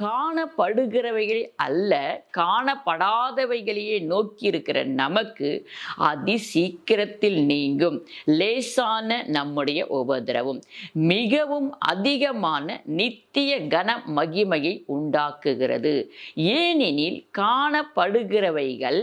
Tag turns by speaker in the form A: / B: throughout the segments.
A: காணப்படுகிறவைகள் அல்ல காணப்படாதவைகளையே நோக்கி இருக்கிற நமக்கு அதி சீக்கிரத்தில் நீங்கும் லேசான நம்முடைய உபதிரவம் மிகவும் அதிகமான நித்திய கன மகிமையை உண்டாக்குகிறது. ஏனெனில் காணப்படுகிறவைகள்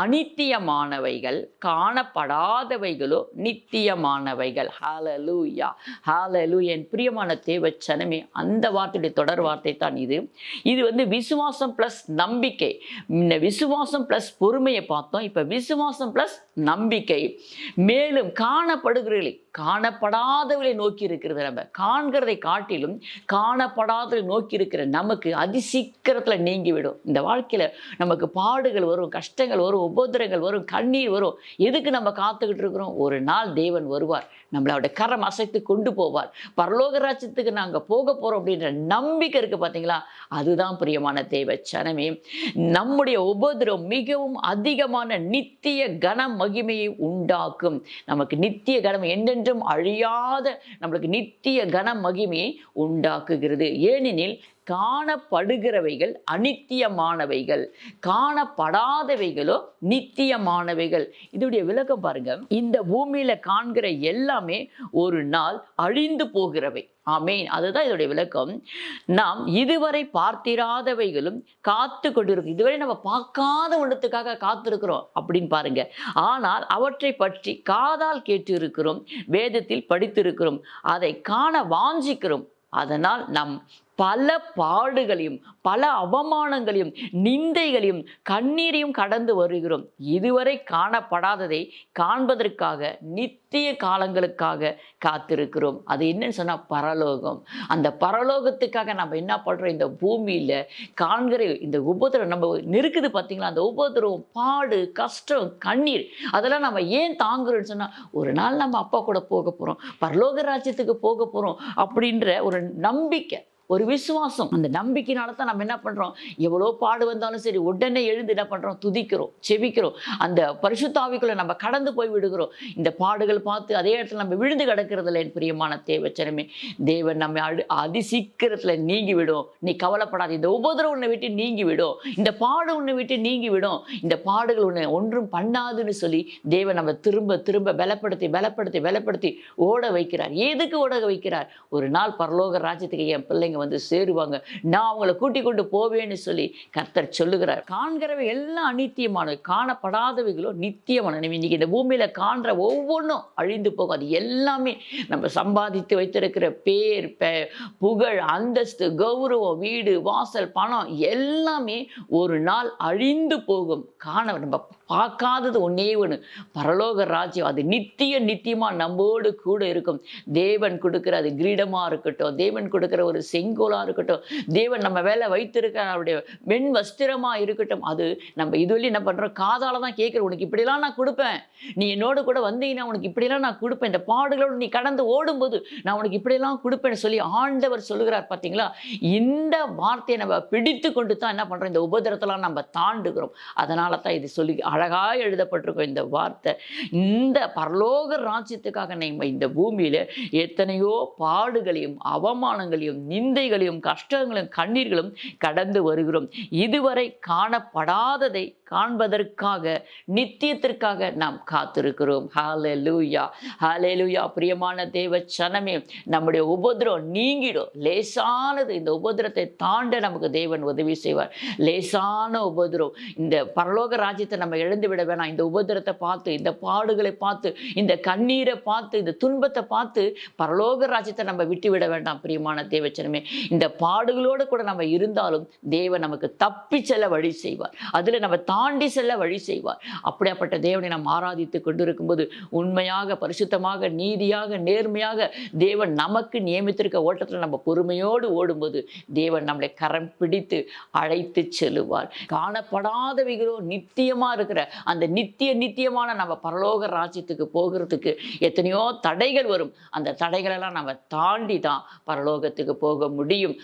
A: அனித்தியமானவைகள் காணப்படாதவைகளோ நித்தியமானவைகள். ஹாலலூயா ஹாலலு என் பிரியமான தேவச்சனமே அந்த வார்த்தையுடைய தொடர் வார்த்தை தான் இது. இது வந்து விசுவாசம் ப்ளஸ் நம்பிக்கை. இந்த விசுவாசம் ப்ளஸ் பொறுமையை பார்த்தோம். இப்போ விசுவாசம் ப்ளஸ் நம்பிக்கை. மேலும் காணப்படுகிறீர்களே காணப்படாதவர்களை நோக்கி இருக்கிறது நம்ம. காண்கிறதை காட்டிலும் காணப்படாதவர்களை நோக்கி இருக்கிற நமக்கு அதிசீக்கிரத்தில் நீங்கிவிடும். இந்த வாழ்க்கையில் நமக்கு பாடுகள் வரும் கஷ்டங்கள் வரும் உபோதரங்கள் வரும் கண்ணீர் வரும். எதுக்கு நம்ம காத்துக்கிட்டு இருக்கிறோம்? ஒரு நாள் தேவன் வருவார். நம்மளை கரம் அசைத்து கொண்டு போவார். பரலோக ராஜ்யத்துக்கு நாங்கள் போக போகிறோம் அப்படின்ற நம்பிக்கை இருக்குது பார்த்தீங்களா அதுதான் பிரியமான தேவ சனமே நம்முடைய உபதிரம் மிகவும் அதிகமான நித்திய கன மகிமையை உண்டாக்கும். நமக்கு நித்திய கனம் என்றென்றும் அழியாத நம்மளுக்கு நித்திய கன மகிமையை உண்டாக்குகிறது. ஏனெனில் காணப்படுகிறவைகள் அனித்தியமானவைகள். காணப்படாதவைகளோ நித்தியமானவைகள். இதோடைய விளக்கம் பாருங்க. இந்த பூமியில காண்கிற எல்லாமே ஒரு நாள் அழிந்து போகிறவை. ஆமேன். அதுதான் இதோடைய விளக்கம். நாம் இதுவரை பார்த்திராதவைகளும் காத்து கொண்டிருக்கும் இதுவரை நம்ம பார்க்காத ஒன்றத்துக்காக காத்திருக்கிறோம் அப்படின்னு பாருங்க. ஆனால் அவற்றை பற்றி காதால் கேட்டு இருக்கிறோம் வேதத்தில் படித்திருக்கிறோம். அதை காண வாஞ்சிக்கிறோம். அதனால் நம் பல பாடுகளையும் பல அவமானங்களையும் நிந்தைகளையும் கண்ணீரையும் கடந்து வருகிறோம். இதுவரை காணப்படாததை காண்பதற்காக நித்திய காலங்களுக்காக காத்திருக்கிறோம். அது என்னன்னு சொன்னால் பரலோகம். அந்த பரலோகத்துக்காக நம்ம என்ன பண்ணுறோம் இந்த பூமியில் காண்கிற இந்த உபத்திரம் நம்ம நெருக்குது பார்த்தீங்களா அந்த உபதிரவம் பாடு கஷ்டம் கண்ணீர் அதெல்லாம் நம்ம ஏன் தாங்குறோம்னு சொன்னால் ஒரு நாள் நம்ம அப்பா கூட போக போகிறோம் பரலோக ராஜ்யத்துக்கு போக போகிறோம் அப்படின்ற ஒரு நம்பிக்கை. ஒரு விசுவாசம். அந்த நம்பிக்கையினால தான் நம்ம என்ன பண்ணுறோம் எவ்வளோ பாடு வந்தாலும் சரி உடனே எழுந்து என்ன பண்ணுறோம் துதிக்கிறோம் செபிக்கிறோம். அந்த பரிசுத்தாவிக்குள்ளே நம்ம கடந்து போய் விடுகிறோம். இந்த பாடுகள் பார்த்து அதே இடத்துல நம்ம விழுந்து கிடக்கிறதுல என் பிரியமான தேவச்சனமே தேவன் நம்ம அடு அதி சீக்கிரத்தில் நீங்கி விடும். நீ கவலைப்படாத இந்த உபதிரம் உன்னை விட்டு நீங்கி விடும். இந்த பாடு உன்னை விட்டு நீங்கி விடும். இந்த பாடுகள் உன்னை ஒன்றும் பண்ணாதுன்னு சொல்லி தேவன் நம்ம திரும்ப திரும்ப பலப்படுத்தி பலப்படுத்தி பலப்படுத்தி ஓட வைக்கிறார். எதுக்கு ஓட வைக்கிறார்? ஒரு நாள் பரலோக ராஜ்யத்துக்கு என் பிள்ளைங்க வந்து சேருவாங்க. நான் அவங்கள கூட்டிக் கொண்டு போவேன்னு சொல்லி கர்த்தர் சொல்லுகிறார். காண்கிறவை எல்லாம் அநித்தியமானவை. காணப்படாதவைகளோ நித்தியமான இன்னைக்கு இந்த பூமியில காண்ற ஒவ்வொன்றும் அழிந்து போகும் அது எல்லாமே நம்ம சம்பாதித்து வைத்திருக்கிற பேர் புகழ் அந்தஸ்து கௌரவம் வீடு வாசல் பணம் எல்லாமே ஒரு நாள் அழிந்து போகும். காண நம்ம பார்க்காதது ஒன்றே ஒன்று பரலோக ராஜ்யம் அது நித்திய நித்தியமாக நம்மோடு கூட இருக்கும். தேவன் கொடுக்குற அது கிரீடமாக இருக்கட்டும். தேவன் கொடுக்குற ஒரு செங்கோலாக இருக்கட்டும். தேவன் நம்ம வேலை வைத்திருக்கிற அவருடைய வெண் வஸ்திரமாக இருக்கட்டும். அது நம்ம இதுவரையும் என்ன பண்ணுறோம் காதால் தான் கேட்குறோம். உனக்கு இப்படிலாம் நான் கொடுப்பேன். நீ என்னோட கூட வந்தீங்கன்னா உனக்கு இப்படிலாம் நான் கொடுப்பேன். இந்த பாடுகளோடு நீ கடந்து ஓடும்போது நான் உனக்கு இப்படிலாம் கொடுப்பேன்னு சொல்லி ஆண்டவர் சொல்லுகிறார் பார்த்தீங்களா இந்த வார்த்தையை நம்ம பிடித்து கொண்டு தான் என்ன பண்ணுறோம் இந்த உபதிரத்தெல்லாம் நம்ம தாண்டுகிறோம். அதனால தான் இது சொல்லி அழகாக எழுதப்பட்டிருக்கும் இந்த வார்த்தை. இந்த பரலோக ராஜ்யத்துக்காக நம்ம இந்த பூமியில எத்தனையோ பாடுகளையும் அவமானங்களையும் நிந்தைகளையும் கஷ்டங்களையும் கண்ணீர்களும் கடந்து வருகிறோம். இதுவரை காணப்படாததை காண்பதற்காக நித்தியத்திற்காக நாம் காத்திருக்கிறோம். ஹalleluya ஹalleluya பிரியமான தேவ சனமே நம்முடைய உபதிரம் நீங்கிடும். லேசானது இந்த உபதிரத்தை தாண்ட நமக்கு தேவன் உதவி செய்வார். லேசான உபதிரம். இந்த பரலோக ராஜ்யத்தை நம்ம இழந்து விட வேணாம். இந்த உபதிரத்தை பார்த்து இந்த பாடுகளை பார்த்து இந்த கண்ணீரை பார்த்து இந்த துன்பத்தை பார்த்து பரலோக ராஜ்யத்தை நம்ம விட்டு விட வேண்டாம் பிரியமான தேவச்சனமே. இந்த பாடுகளோடு கூட நம்ம இருந்தாலும் தேவன் நமக்கு தப்பி செல்ல வழி செய்வார். அதில் நம்ம தாண்டி செல்ல வழி செய்வார். அப்படியாப்பட்ட தேவனை நாம் ஆராதித்து கொண்டிருக்கும்போது உண்மையாக பரிசுத்தமாக நீதியாக நேர்மையாக தேவன் நமக்கு நியமித்திருக்க ஓட்டத்தில் நம்ம பொறுமையோடு ஓடும்போது தேவன் நம்மளை கரம் பிடித்து அழைத்து செல்லுவார். காணப்படாதவைகளோ நித்தியமா இருக்கிற அந்த நித்திய நித்தியமான நம்ம பரலோக ராஜ்யத்துக்கு போகிறதுக்கு எத்தனையோ தடைகள் வரும். அந்த தடைகளெல்லாம் நம்ம தாண்டி தான் பரலோகத்துக்கு போக முடியும்.